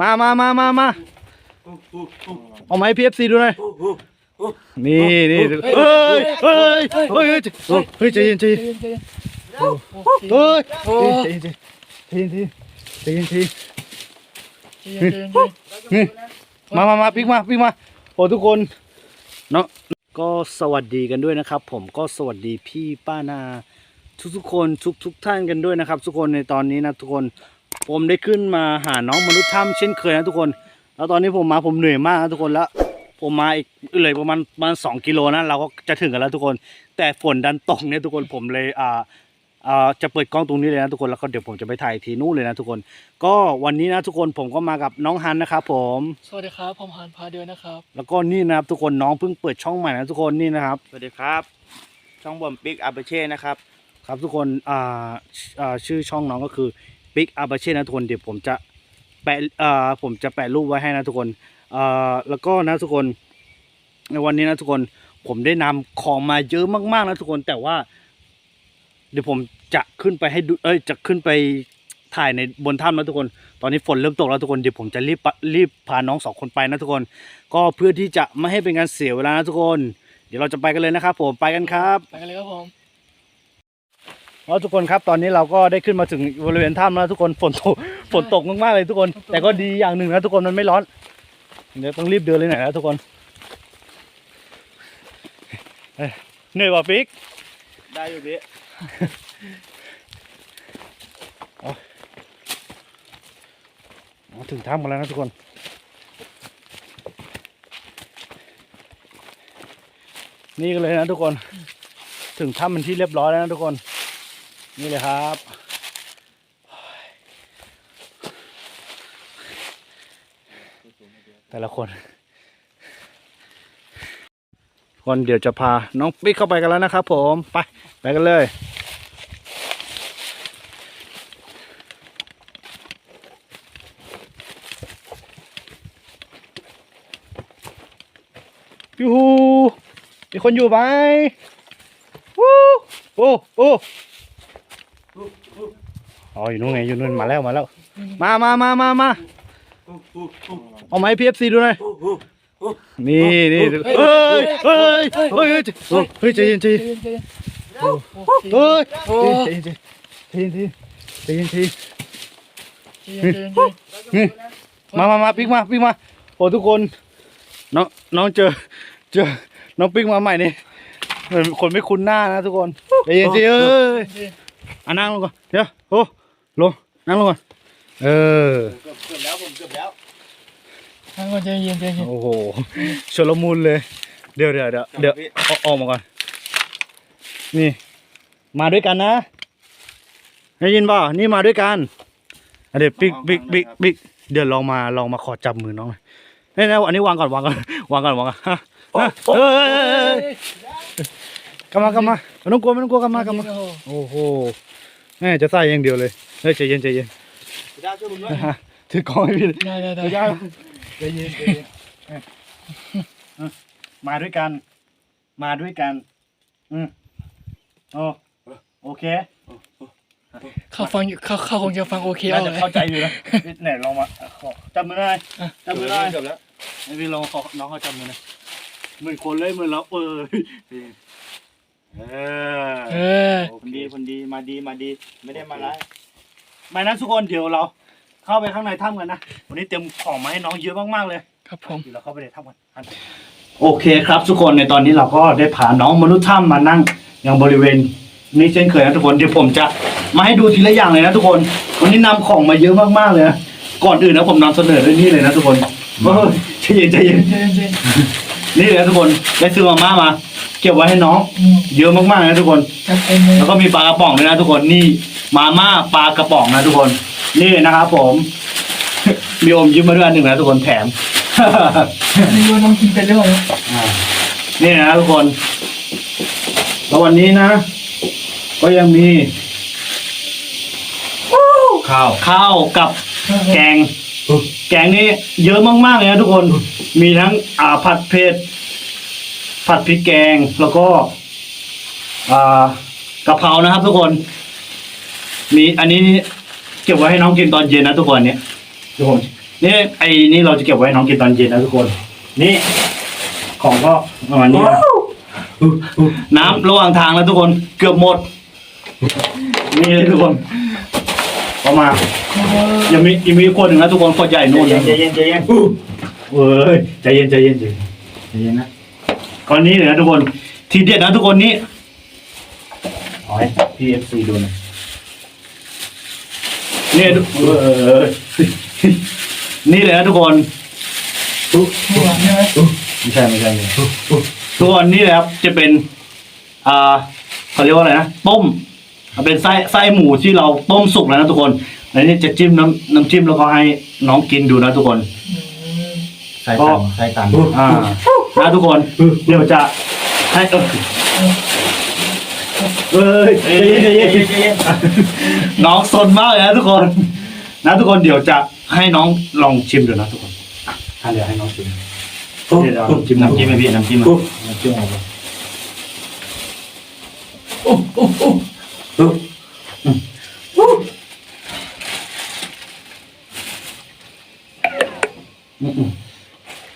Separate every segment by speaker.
Speaker 1: มามามามามาเอาไหมาให้พีเอฟซีดูหน่อยนี่นี่เฮ้ยเฮ้ยเฮ้ยเฮ้ยใจเย็นใจเย็นเฮ้ยใจเย็นใจเย็นใจเย็นใจเย็นใจเย็นนี่มามามาปิกมาปิกมาโอ้ทุกคนเนาะก็สวัสดีกันด้วยนะครับ ผมก็สวัสดีพี่ป้านาทุกทุกๆคนทุกทุกท่านกันด้วยนะครับ ทุกคนในตอนนี้นะทุกคน ผมได้ขึ้นมาหาน้องมนุษย์ถ้ำเช่นเคยนะทุกคน แล้วตอนนี้ผมมาผมเหนื่อยมากนะทุกคนแล้ว ผมมาอีกเลยประมาณประมาณสองกิโลนะเราก็จะถึงกันแล้วทุกคน แต่ฝนดันตกเนี่ยทุกคนผมเลยอ่าอ่าจะเปิดกล้องตรงนี้เลยนะทุกคนแล้วก็เดี๋ยวผมจะไปถ่ายทีนู้นเลยนะทุกคน ก็วันนี้นะทุกคนผมก็มากับน้องฮันนะครับผม
Speaker 2: สวัสดีครับ ผมหานพาเดินนะครับ
Speaker 1: แล้วก็นี่นะครับทุกคนน้องเพิ่งเปิดช่องใหม่นะทุกคนนี่นะครับ
Speaker 3: สวัสดีครับ ช่องบอมปิกอาเบเช่นะครับ
Speaker 1: ครับทุกคนอ่าอ่าชื่อช่องน้องก็คือ Big a b a c h e นะทุกคนเดี๋ยวผมจะแปะเอ่าผมจะแปะรูปไว้ให้นะทุกคนเอ่าแล้วก็นะทุกคนในวันนี้นะทุกคนผมได้นำของมาเยอะมากๆนะทุกคนแต่ว่า เดี๋ยวผมจะขึ้นไปให้ดูเอ้ยจะขึ้นไปถ่ายในบนถ้ำนะทุกคน ตอนนี้ฝนเริ่มตกแล้วทุกคนเดี๋ยวผมจะรีบรีบพาน้องสองคนไปนะทุกคน ก็เพื่อที่จะไม่ให้เป็นการเสียเวลานะทุกคน เดี๋ยวเราจะไปกันเลยนะครับผมไปกันครับ
Speaker 2: ไปกันเลยครับผม
Speaker 1: แล้วทุกคนครับตอนนี้เราก็ได้ขึ้นมาถึงบริเวณถ้ำแล้วทุกคนฝนตกฝนตกมากๆเลยทุกคน แต่ก็ดีอย่างหนึ่งนะทุกคนมันไม่ร้อนเดี๋ยวต้องรีบเดินเลยหน่อยนะทุกคนเอ้ยเหนื่อยป่ะปิ๊ก
Speaker 3: ได้อยู่พี่
Speaker 1: อ๋อถึงถ้ำกันแล้วนะทุกคนนี่กันเลยนะทุกคน ถึงถ้ำเป็นที่เรียบร้อยแล้วนะทุกคน นี่เลยครับ แต่ละคนคนเดี๋ยวจะพาน้องปิ๊กเข้าไปกันแล้วนะครับผมไปไปกันเลยยูฮูมีคนอยู่ไหมวู้โอ้โอ้ อ๋ออยู่นู่นไงอยู่นู่นมาแล้วมาแล้ว มามามามามาเอาไหมาให้พีเอฟซีดูหน่อยนี่นี่เฮ้ยเฮ้ยเฮ้ยเฮ้ยเฮ้ยใจเย็นใจเย็น
Speaker 2: เฮ้
Speaker 1: ยใจเย็นใจเย็นใจเย็นใจ
Speaker 2: เย็น
Speaker 1: นี่มามามาปิ๊กมาปิ๊กมาโอ้ทุกคนน้องน้องเจอเจอน้องปิ๊กมาใหม่นี่เหมือนคนไม่คุ้นหน้านะทุกคนใจเย็นใจเอ้ยอะนั่งลงก่อนเดี๋ยวโอ้ ลงนั่งลงก่อนเออ
Speaker 3: เกือบเกือบแล้วผมเกือบแล้ว
Speaker 2: ทั้งคนใจเย็นใจเย็น
Speaker 1: โอ้โหชลมุนเลย เดี๋ยวเดี๋ยวเดี๋ยวเดี๋ยวเอาออกมาก่อน นี่ มาด้วยกันนะได้ยินป่ะนี่มาด้วยกันอะเดี๋ยวปิ๊กปิ๊กปิ๊กปิ๊กเดี๋ยวลองมาลองมาขอจับมือน้องหน่อยเฮ้ยนะอันนี้วางก่อนวางก่อนวางก่อนวางก่อนฮะฮะเฮ้ยเฮ้ยเฮ้ยเฮ้ยเฮ้ยกลับมากลับมาไม่ต้องกลัวไม่ต้องกลัวกลับมากลับมา
Speaker 2: โอ้โห
Speaker 1: โอ้โห แม่จะใส่อย่างเดียวเลยเฮ้ยใจเย็นใจเย็น
Speaker 3: พี่ดาวช่วยผมด้วย
Speaker 1: ฮะถือกล้องให้พี่
Speaker 2: ได้ได้ได้
Speaker 1: ไม่ได้ใจเย็นใจเย็นเอ้ยเอ้ยมาด้วยกัน มาด้วยกัน อืมโอ้โอเค
Speaker 2: เขาฟังอยู่เขาเขาคงจะฟังโอเค
Speaker 1: น่า
Speaker 2: เอา
Speaker 1: จะ
Speaker 2: เลย
Speaker 1: เข้าใจอยู่นะไหนลองมาขอจับมือหน่อยจับมือหน่อย
Speaker 3: เกือบแล้ว
Speaker 1: ให้พี่ลองขอน้องเขาจับมือหน่อยเหมือนคนเลยเหมือนเราเออ เออ
Speaker 2: เออ
Speaker 3: คนดีคนดีมาดีมาดี ไม่ได้มาร้าย
Speaker 1: ไม่นะทุกคนเดี๋ยวเรา เข้าไปข้างในถ้ำกันนะวันนี้เตรียมของมาให้น้องเยอะมากๆเลย
Speaker 2: ครับผม
Speaker 1: เดี๋ยวเราเข้าไปในถ้ำกันโอเคครับทุกคนในตอนนี้เราก็ได้พาน้องมนุษย์ถ้ำมานั่งยังบริเวณนี้เช่นเคยนะทุกคนเดี๋ยวผมจะมาให้ดูทีละอย่างเลยนะทุกคนวันนี้นำของมาเยอะมากๆเลยนะก่อนอื่นนะผมนำเสนอด้วยนี่เลยนะทุกคนเฮ้ยใจเย็นใจเย็น
Speaker 2: เย็นเย็น
Speaker 1: นี่เลยนะทุกคนได้ซื้อมาม่ามา เก็บไว้ให้น้อง
Speaker 2: อืม
Speaker 1: เยอะมากๆนะทุกคน
Speaker 2: จัดเต็มเลย
Speaker 1: แล้วก็มีปลากระป๋องด้วยนะทุกคนนี่มาม่าปลากระป๋องนะทุกคนนี่นะครับผม มีอมยิ้มมาด้วยอันหนึ่งนะทุกคนแถม
Speaker 2: ไม่รู้ว่าน้องกินเป็นหรือเปล่า
Speaker 1: อ่านี่นะทุกคนแล้ววันนี้นะ ก็ยังมี
Speaker 3: ข้าว
Speaker 1: ข้าวกับแกง แกงนี้เยอะมากๆเลยนะทุกคน มีทั้งอ่าผัดเผ็ด ผัดพริกแกงแล้วก็อ่ากะเพรานะครับ ทุกคนมีอันนี้เก็บไว้ให้น้องกินตอนเย็นนะทุกคนเนี่ยเดี๋ยวผมนี่ไอ้นี่เราจะเก็บไว้ให้น้องกินตอนเย็นนะทุกคน นี่ ของก็ประมาณนี้นะน้ำระหว่างทางแล้วทุกคนเกือบหมด นี่เลยทุกคนพอมายังมียังมีขวดหนึ่งนะทุกคนขวดใหญ่นู่น
Speaker 3: ใจ
Speaker 1: นะ
Speaker 3: เย็นใจเย็น
Speaker 1: เอ้ยใจเย็นใจเย็นใจเย็น
Speaker 3: ใจเย็นนะ
Speaker 1: ก่อนนี้เลยนะทุกคนทีเด็ดนะทุกคนนี้เอาให้พี่เอฟซีดูหน่อยเนี่ยทุกเออนี่เลยนะทุกคน
Speaker 2: ไม่หวานใช่ไหม
Speaker 1: ไม่ใช่ไม่ใช่ไม่ใช่ทุกคนนี่แหละครับจะเป็นอ่าเขาเรียกว่าอะไรนะต้มเป็นไส้ไส้หมูที่เราต้มสุกแล้วนะทุกคนแล้วนี่จะจิ้มน้ำน้ำจิ้มแล้วก็ให้น้องกินดูนะทุกคน
Speaker 2: อืม
Speaker 3: ใส่ตังใส่ตัง
Speaker 1: อ่า นะทุกคนเดี๋ยวจะให้เออเอ้ยใจเย็นใจเย็นใจเย็นน้องสนมากเลยนะทุกคน นะทุกคนเดี๋ยวจะให้น้องลองชิมดูนะทุกคนอะถ้าเดี๋ยวให้น้องชิมเดี๋ยวเอาน้ำจิ้ม
Speaker 3: น้ำจิ้มไหมพี่น้ำจิ้ม
Speaker 1: น้ำจิ้มเอาไป
Speaker 2: โอ้โอ้โอ้
Speaker 1: อืมอืม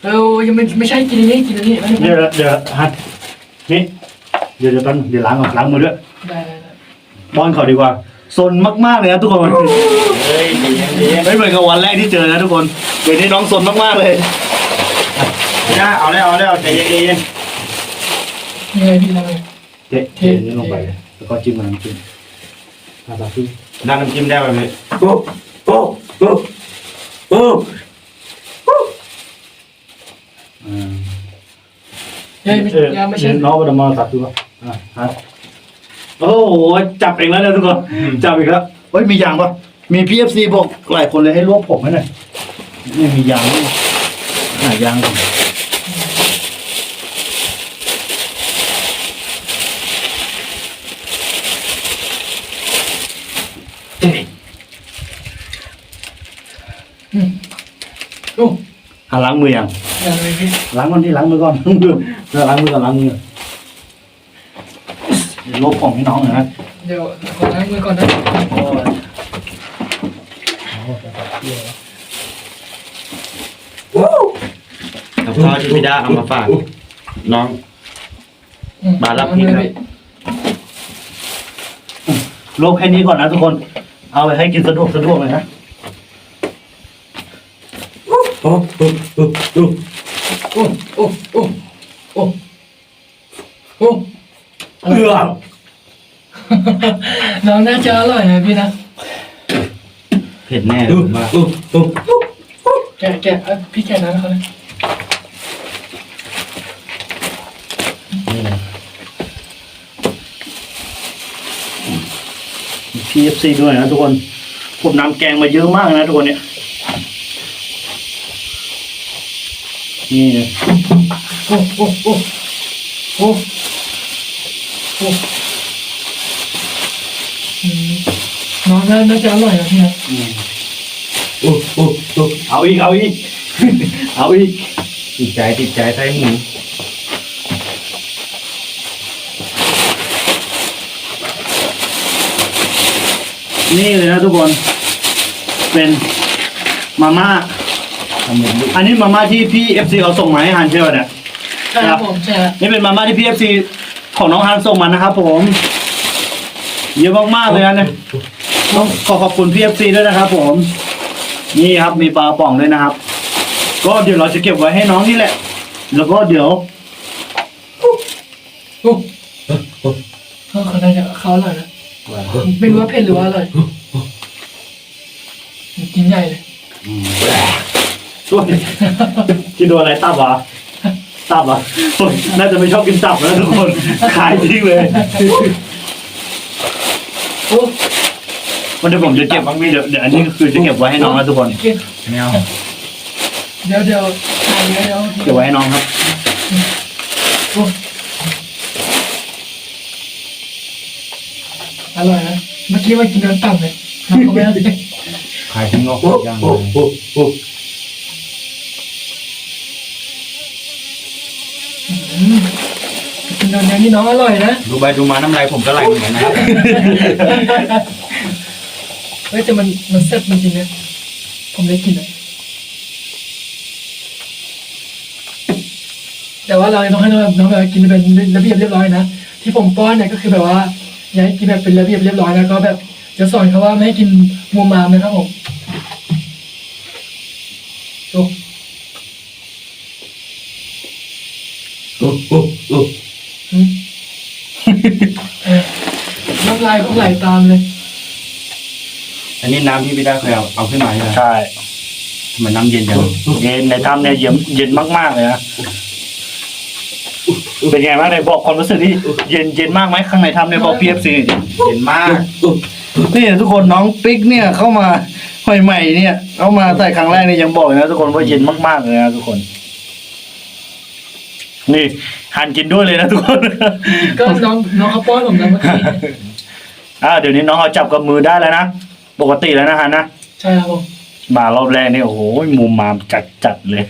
Speaker 2: เออยัง ไม่ไม่ใช่กินอันนี้กินอันนี้ไม่
Speaker 1: เดี๋ยวเดี๋ยวฮัทนี่เดี๋ยวเดี๋ยวตอนเดี๋ยวล้างก่อนล้างมือด้วย
Speaker 2: ได้ได้ได้
Speaker 1: ป้อนเขาดีกว่าสนมากๆเลยนะทุกคน
Speaker 3: เฮ้ยใจเย็นใจเย็น
Speaker 1: ไม่เหมือนกับวันแรกที่เจอนะทุกคนเดี๋ยวนี้น้องสนมากๆเลย
Speaker 3: นะเอาแล้วเอาแล้วใจเย็นใจเย็น
Speaker 2: ยังไงพี่ทำไง
Speaker 1: เทเทนี่ลงไปแล้วก็จิ้มกับน้ำจิ้มอาซาฟิ
Speaker 3: น้ำน้ำจิ้มได้ไหมพี่
Speaker 1: โอ้โอ้โอ้โอ้อ่
Speaker 2: ยังไม่
Speaker 1: เออ
Speaker 2: ยังไม่ใช่
Speaker 1: น้องมาดมาสับดูป่ะอ่าฮะโอ้โหจับเองแล้วเนี่ยทุกคน จับอีกแล้วเฮ้ยมียางป่ะมีพีเอฟซีบอกหลายคนเลยให้รวบผมให้หน่อยนี่มียางไหมหายางก่อน
Speaker 2: อืม โอ้
Speaker 1: หาล้างมือยัง
Speaker 2: ยังเลยพี่
Speaker 1: ล้างก่อนที่ล้างมือก่อน เดี๋ยวล้างมือก่อนล้างมือเดี๋ยวลบของให้น้องหน่อยนะ
Speaker 2: เดี๋ยวขอล้างมือก่อนนะ
Speaker 3: กับข้าวที่พี่ด้าเอามาฝากน้อง
Speaker 2: อืม
Speaker 3: บารับพี่ครับ
Speaker 1: ลบแค่นี้ก่อนนะทุกคน เอาไปให้กินสะดวกสะดวกเลยนะ
Speaker 2: โอ้โอ้โอ้โอ้โอ้โอ้
Speaker 1: เอือ
Speaker 2: น้องน่าจะอร่อยนะพี่นะ
Speaker 3: เผ็ดแน่เลยผมว่า
Speaker 2: แกะแกะเอาพี่แกะน้ำให้เขาเลย
Speaker 1: พีเอฟซีด้วยนะทุกคนผมนำแกงมาเยอะมากนะทุกคนเนี่ย นี่
Speaker 2: โอ้โอ้โอ้โอ้โอ้อืมน้องน่าน่าจะอร่อยนะพี่นะ
Speaker 1: อืมเอาอีก เอาอีก เอาอีก
Speaker 3: ติดใจ ติดใจไส้หมู
Speaker 1: นี่เลยนะทุกคน เป็นมาม่า
Speaker 3: ทำเหมื อนลูก
Speaker 1: อันนี้มาม่าที่พี่เอฟซีเขาส่งมาให้ฮันใช่ไหมเนี่ย
Speaker 2: ใช่ครับผมใช่ครับ
Speaker 1: นี่เป็นมาม่าที่พี่เอฟซีของน้องฮันส่งมานะครับผมเยอะมากๆเลยนะเนี่ยต้องขอขอบคุณพี่เอฟซีด้วยนะครับ ผม นี่ครับมีปลาป่องด้วยนะครับ ก็เดี๋ยวเราจะเก็บไว้ให้น้องนี่แหละ แล้วก็เดี๋ยว
Speaker 2: โอ้เขาเขาน่าจะเขาอร่อยนะไม่รู้ว่าเผ็ดหรือว่าอร่อยกินใหญ่เลย
Speaker 1: ช่วยกินโดนอะไรตับเหรอตับเหรอโอ๊ยน่าจะไม่ชอบกินตับแล้วทุกคนขายทิ้งเลย
Speaker 2: โอ้
Speaker 1: วันเดี๋ยวผมจะเก็บเดี๋ยวเดี๋ยวอันนี้คือจะเก็บไว้ให้น้องนะทุกคน
Speaker 2: กิน
Speaker 3: แมว
Speaker 2: เดี๋ยวเดี๋ยวเดี๋ยวเดี๋ยว
Speaker 1: เก็บไว้ให้น้องครับ
Speaker 2: โอ้อร่อยนะเมื่อกี้ว่ากินน้ำต่ำเลยน้ำก็ไม่อร่อย
Speaker 3: ขายทั้งนอกย่างเลย
Speaker 2: กินนอนยังนี่น้องอร่อยนะ
Speaker 3: ดูไปดูมาน้ำลายผมก็ไหลเหมือนกันนะ
Speaker 2: เฮ้ยแต่มันมันแซ่บจริงๆนะผมได้กินนะแต่ว่าเราต้องให้น้องน้องแบบกินแบบระเบียบเรียบร้อยนะที่ผมป้อนเนี่ยก็คือแบบว่าอยากให้กินแบบเป็นระเบียบเรียบร้อยแล้วก็แบบจะสอนเขาว่าไม่ให้กินมัวมามนะครับผมจบ ลายก็ไหลตามเลย
Speaker 3: อันนี้น้ำที่พี่ดาเคยเอาเอาขึ้นมาใช่ไหม
Speaker 1: ใช่
Speaker 3: ทำไมน้ำเย็นจัง
Speaker 1: เย็นในถ้ำเนี่ยเย็นเย็นมากๆเลยนะเป็นไงบ้างในบอกความรู้สึกที่เย็นเย็นมากไหมข้างในถ้ำเนี่ยบอกพีเอฟซี
Speaker 3: เย็นมาก
Speaker 1: นี่ทุกคนน้องปิ๊กเนี่ยเข้ามาใหม่ๆเนี่ยเข้ามาใส่ครั้งแรกเนี่ยยังบอกเลยนะทุกคนว่าเย็นมากๆเลยนะทุกคน นี่หันกินด้วยเลยนะทุกคน
Speaker 2: ก็น้องน้องเขาป้อนผมนะเมื่อกี้
Speaker 1: อ่าเดี๋ยวนี้น้องเขาจับกับมือได้แล้วนะ ปกติแล้วนะฮันนะ
Speaker 2: ใช่ครับผม
Speaker 1: มารอบแรกนี่โอ้โหมุมมามจัดจัดๆเลย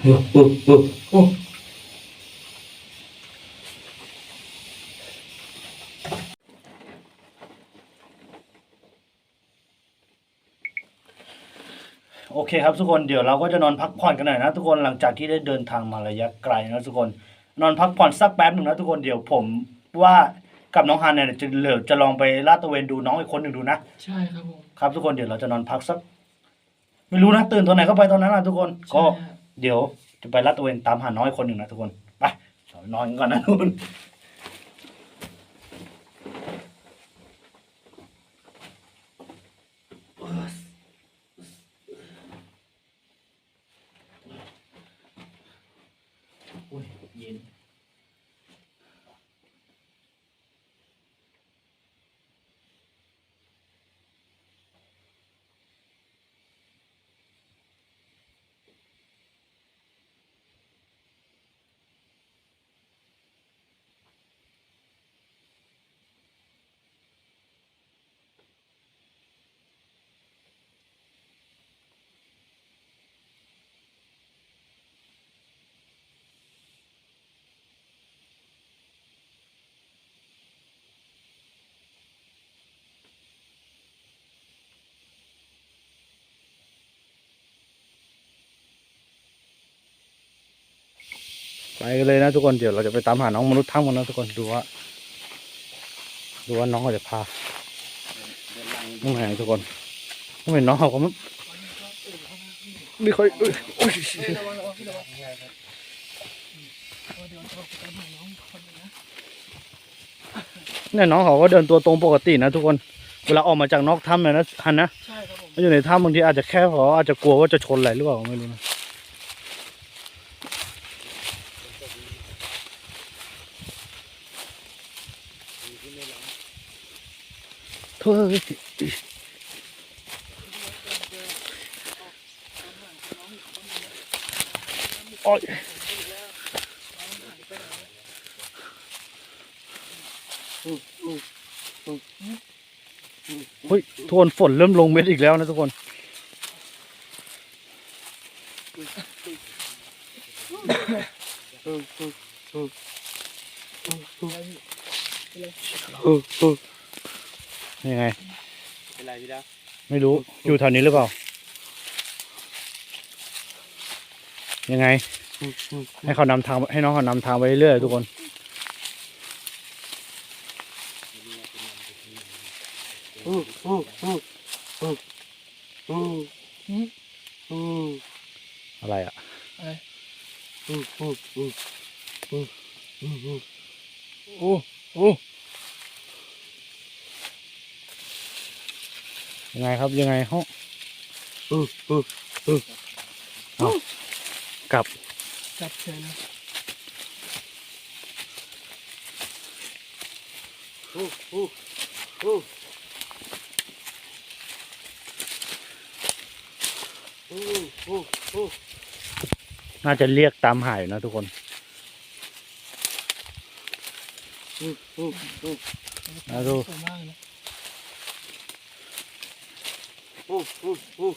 Speaker 3: โอ้โอ้โอ้
Speaker 2: โอ้
Speaker 1: โอเคครับทุกคนเดี๋ยวเราก็จะนอนพักผ่อนกันหน่อยนะทุกคนหลังจากที่ได้เดินทางมาระยะไกลนะทุกคน นอนพักผ่อนสักแป๊บหนึ่งนะทุกคนเดี๋ยวผมว่ากับน้องฮันเนี่ยจะเหลือจะลองไปลาดตระเวนดูน้องอีกคนหนึ่งดูนะ
Speaker 2: ใช่ครับผม
Speaker 1: ครับ ทุกคนเดี๋ยวเราจะนอนพักสัก ไม่รู้นะตื่นตอนไหนก็ไปตอนนั้นนะทุกคนก็
Speaker 2: ใช่ฮะ
Speaker 1: เดี๋ยวจะไปลาดตระเวนตามหาน้องอีกคนหนึ่งนะทุกคนไปนอนกันก่อนนะทุกคน ไปกันเลยนะทุกคนเดี๋ยวเราจะไปตามหาน้องมนุษย์ถ้ำกันนะทุกคนดูว่าดูว่าน้องเขาจะพาน้องไหนทุกคนไม่เห็นน้องเขาก็ไม่ไม่ค่อยเอ้ยโอ้ยเนี่ยน้องเขาก็เดินตัวตรงปกตินะทุกคนเวลาออกมาจากนอกถ้ำเนี่ยนะฮันนะ
Speaker 2: ใช่ครับผม
Speaker 1: มาอยู่ในถ้ำบางทีอาจจะแค่เขาอาจจะกลัวว่าจะชนอะไรหรือเปล่าไม่รู้นะเฮ้ย โอ้ยเฮ้ยทุกคนฝนเริ่มลงเม็ดอีกแล้วนะทุกคน ยังไง
Speaker 3: เป็นไรพี่ดา
Speaker 1: ไม่รู้อยู่แถวนี้หรือเปล่า ยังไง ให้เขานำทางให้น้องเขานำทางไปเรื่อยๆทุกคนอะไรอะ
Speaker 2: อะไร
Speaker 1: โอ้โอ้ ยังไงครับยังไงห้องเอากลับ
Speaker 2: จับเฉยนะ
Speaker 1: น่าจะเรียกตามหาอยู่นะทุกคนนะดู
Speaker 2: สวยมากเลย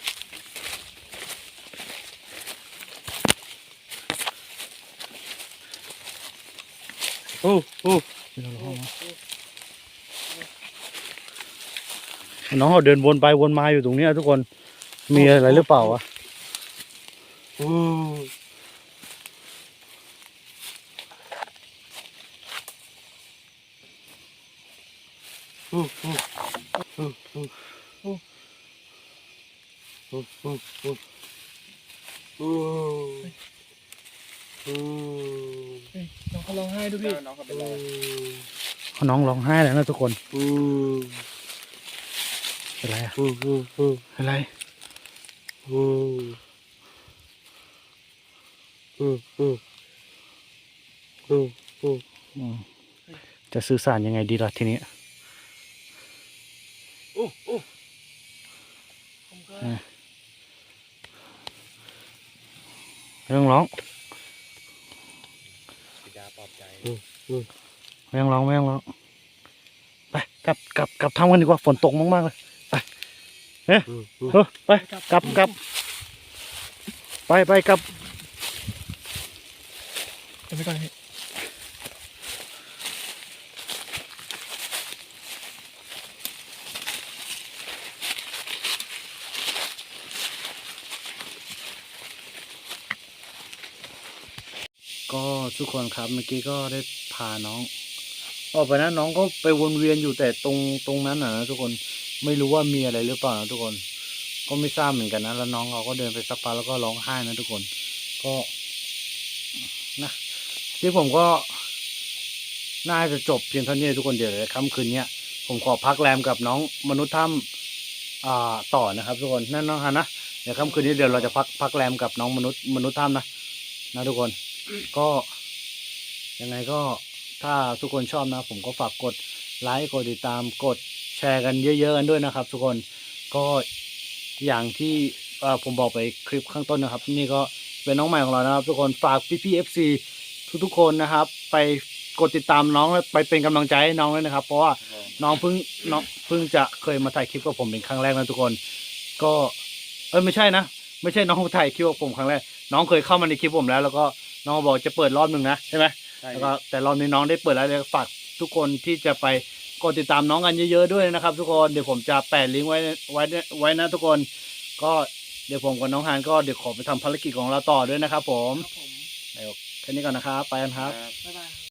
Speaker 2: นะ
Speaker 1: น้องเขาเดินวนไปวนมาอยู่ตรงนี้ทุกคน มีอะไรหรือเปล่าวะ
Speaker 3: โอ้
Speaker 2: น้องเขาร้องไห้ด้วยพี่
Speaker 3: น้องเขาเป็นไร
Speaker 1: น้องร้องไห้แล้วนะทุกคน
Speaker 3: อืม
Speaker 1: เป็นไรอะ
Speaker 3: อืมอืมอืม
Speaker 1: เป็นไร
Speaker 3: อืมอืมอืมอืมอืม
Speaker 1: อืมจะสื่อสารยังไงดีล่ะทีนี้
Speaker 3: โอ้โอ้
Speaker 2: ผมก็
Speaker 1: ไม่ต้องร้อง
Speaker 3: ยาปลอบใจ
Speaker 1: ไม่ต้องร้องไม่ต้องร้องไปกลับกลับกลับทำกันดีกว่าฝนตกมากๆเลยไปเฮ้ย
Speaker 3: อืมอืม
Speaker 1: เออไปกลับกลับไปไปกลับ
Speaker 2: เดี๋ยวไปก่อนพี่
Speaker 1: ก็ทุกคนครับเมื่อกี้ก็ได้พาน้อง ออกไปนะน้องก็ไปวนเวียนอยู่แต่ตรงตรงนั้นนะนะทุกคนไม่รู้ว่ามีอะไรหรือเปล่านะทุกคน ก็ไม่ทราบเหมือนกันนะแล้วน้องเขาก็เดินไปสักพักแล้วก็ร้องไห้นะทุกคน ก็นะที่ผมก็น่าจะจบเพียงเท่านี้ทุกคนเดี๋ยวในค่ำคืนเนี้ยผมขอพักแรมกับน้องมนุษย์ถ้ำอ่าต่อนะครับ ทุกคนนั่นน้องฮันนะเดี๋ยวค่ำคืนนี้เดี๋ยวเราจะพักพักแรมกับน้องมนุษย์มนุษย์ถ้ำนะนะทุกคน ก็ยังไงก็ถ้าทุกคนชอบนะ ผมก็ฝากกดไลค์กดติดตามกดแชร์กันเยอะๆกันด้วยนะครับ ทุกคนก็อย่างที่เอ่อผมบอกไปคลิปข้างต้นนะครับ นี่ก็เป็นน้องใหม่ของเรานะครับ ทุกคนฝากพี่พี่เอฟซีทุกๆคนนะครับ ไปกดติดตามน้องและไปเป็นกำลังใจให้น้องด้วยนะครับ เพราะว่าน้องเพิ่งน้องเพิ่งจะเคยมาถ่ายคลิปกับผมเป็นครั้งแรกนะทุกคน ก็เออไม่ใช่นะ ไม่ใช่น้องถ่ายคลิปกับผมครั้งแรกน้องเคยเข้ามาในคลิปผมแล้ว แล้วก็ น้องบอกจะเปิดรอบหนึ่งนะใช่ไหม
Speaker 3: ใช่
Speaker 1: แล้วก็แต่รอบนี้น้องได้เปิดแล้วเดี๋ยวฝากทุกคนที่จะไปกดติดตามน้องกันเยอะๆด้วยนะครับ ทุกคนเดี๋ยวผมจะแปะลิงก์ไว้ไว้ไว้นะทุกคนก็เดี๋ยวผมกับน้องฮานก็เดี๋ยวขอไปทำภารกิจของเราต่อด้วยนะครับ ผม
Speaker 2: ครับผม
Speaker 1: เดี๋ยวแค่นี้ก่อนนะครับไปกันครับ
Speaker 3: ครับ
Speaker 2: บ๊าย